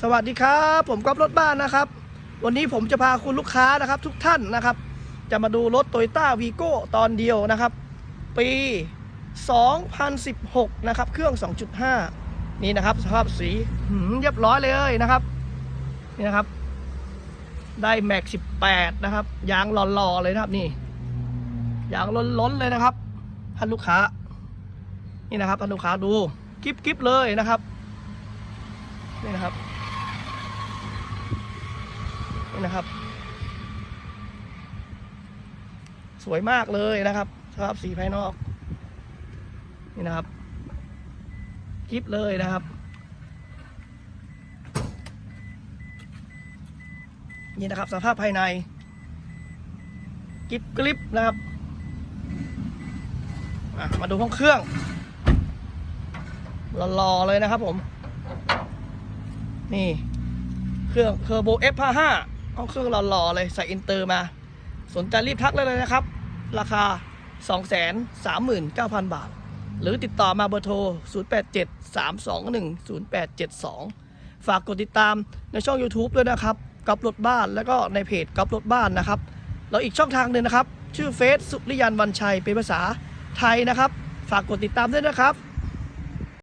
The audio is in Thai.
สวัสดีครับ ผมก๊อฟรถบ้านนะครับ วันนี้ผมจะพาคุณลูกค้านะครับ ทุกท่านนะครับ จะมาดูรถ t o y ต้าวีโก้ตอนเดียวนะครับ ปี 2016 นะครับ เครื่อง 2.5 นี่นะครับ สภาพสีเรียบร้อยเลยนะครับ นี่นะครับ ได้แม็ก 18 นะครับ ยางหล่อๆเลยนะครับนี่ ยางล้นๆเลยนะครับท่านลูกค้า นี่นะครับท่านลูกค้าดูกิ๊บๆเลยนะครับนี่นะครับ นะครับ สวยมากเลยนะครับสภาพสีภายนอก นี่นะครับคลิปเลยนะครับ นี่นะครับสภาพภายในกิบกริบนะครับมาดูห้องเครื่องหล่อๆเลยนะครับผม นี่ เครื่องเทอร์โบ F55 ห้องเครื่องหล่อๆเลยใส่อินเตอร์มา สนใจรีบทักเลยนะครับ ราคา 239,000 บาท หรือติดต่อมาเบอร์โทร 0873210872 ฝากกดติดตามในช่อง YouTube ด้วยนะครับก๊อฟรถบ้านแล้วก็ในเพจก๊อฟรถบ้านนะครับแล้วอีกช่องทางหนึ่งนะครับ ชื่อเฟซสุริยันวันชัยเป็นภาษาไทยนะครับ ฝากกดติดตามด้วยนะครับ